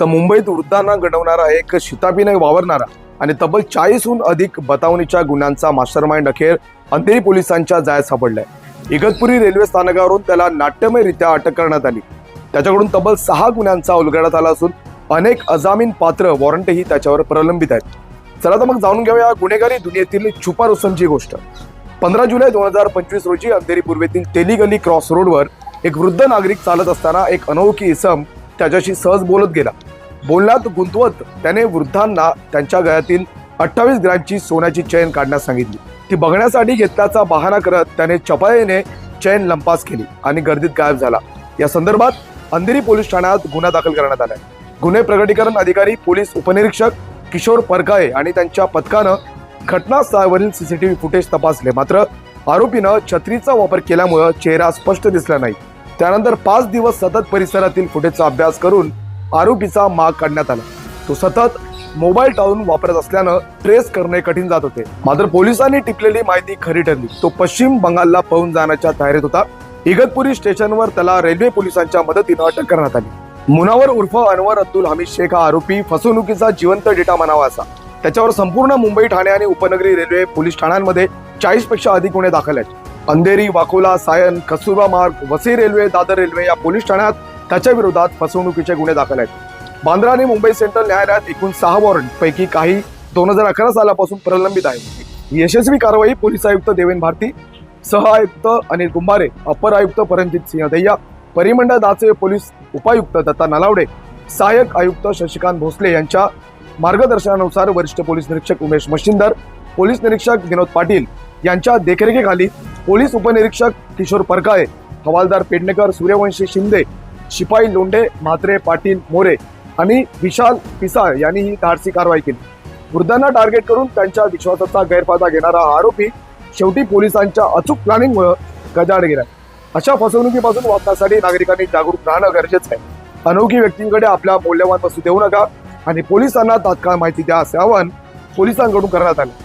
तर मुंबईत वृद्धांना घडवणारा एक शितापीने वावरणारा आणि तब्बल चाळीसहून अधिक बतावणीच्या गुन्ह्यांचा मास्टरमाइंड अखेर अंधेरी पोलिसांच्या जाळ्यात सापडलाय. इगतपुरी रेल्वे स्थानकावरून त्याला नाट्यमयरित्या अटक करण्यात आली. त्याच्याकडून तब्बल सहा गुन्ह्यांचा उलगडत आला असून अनेक अजामीन पात्र वॉरंटही त्याच्यावर प्रलंबित आहेत. चला तर मग जाणून घेऊया गुन्हेगारी दुनियेतील छुपा रुस्तमची गोष्ट. पंधरा जुलै दोन हजार पंचवीस रोजी अंधेरी पूर्वेतील तेलीगली क्रॉस रोडवर एक वृद्ध नागरिक चालत असताना एक अनोळखी इसम त्याच्याशी सहज बोलत गेला. बोलण्यात गुंतवत. त्याने वृद्धांना त्यांच्या गळ्यातील अठ्ठावीस ग्रॅमची सोन्याची चैन काढण्यास सांगितली. ती बघण्यासाठी घेतल्याचा बहाणा करत त्याने चपाळीने चैन लंपास केली आणि गर्दीत गायब झाला. या संदर्भात अंधेरी पोलीस ठाण्यात गुन्हा दाखल करण्यात आलाय गुन्हे प्रगटीकरण अधिकारी पोलीस उपनिरीक्षक किशोर परकाळे आणि त्यांच्या पथकानं घटनास्थळावरील सीसीटीव्ही फुटेज तपासले. मात्र आरोपीनं छत्रीचा वापर केल्यामुळं चेहरा स्पष्ट दिसला नाही. त्यानंतर पाच दिवस सतत परिसरातील फुटेजचा अभ्यास करून आरोपीचा माग काढण्यात आला. तो सतत मोबाईल टाळून वापरत असल्यानं ट्रेस करणे कठीण जात होते. मात्र पोलिसांनी टिपलेली माहिती खरी ठरली. तो पश्चिम बंगालला पळून जाण्याच्या तयारीत होता. इगतपुरी स्टेशनवर त्याला रेल्वे पोलिसांच्या मदतीनं अटक करण्यात आली. मुनावर उर्फ अनवर अब्दुल हमीद शेख हा आरोपी फसवणुकीचा जिवंत डेटा म्हणावा असा. त्याच्यावर संपूर्ण मुंबई ठाणे आणि उपनगरी रेल्वे पोलीस ठाण्यांमध्ये चाळीसपेक्षा अधिक गुन्हे दाखल आहेत. अंधेरी वाकोला सायन कस्तुरबा मार्ग वसई रेल्वे दादर रेल्वे या पोलीस ठाण्यात त्याच्या विरोधात फसवणुकीचे गुन्हे दाखल आहेत. बांद्रा आणि मुंबई सेंट्रल न्यायालयात एकूण सहा वॉरंट पैकी काही दोन हजार अकरा सालापासून प्रलंबित आहेत. यशस्वी कारवाई पोलीस आयुक्त देवेन भारती सह आयुक्त अनिल कुंभारे अपर आयुक्त परमजित सिंह दैया परिमंडळ दाचे पोलीस उपायुक्त दत्ता नलावडे सहाय्यक आयुक्त शशिकांत भोसले यांच्या मार्गदर्शनानुसार वरिष्ठ पोलीस निरीक्षक उमेश मशिंदर पोलीस निरीक्षक विनोद पाटील यांच्या देखरेखीखाली पोलीस उपनिरीक्षक किशोर परकाळे हवालदार पेडणेकर सूर्यवंशी शिंदे शिपाई लोंढे म्हात्रे पाटील मोरे आणि विशाल पिसाळ यांनी ही धाडसी कारवाई केली. वृद्धांना टार्गेट करून त्यांच्या विश्वासाचा गैरफायदा घेणारा आरोपी शेवटी पोलिसांच्या अचूक प्लॅनिंगमुळे गजाड गेला अशा फसवणुकीपासून वाचण्यासाठी नागरिकांनी जागरूक राहणं गरजेचं आहे. अनोखी व्यक्तींकडे आपल्या मौल्यवान वस्तू देऊ नका आणि पोलिसांना तात्काळ माहिती द्या असे आवाहन पोलिसांकडून करण्यात आले.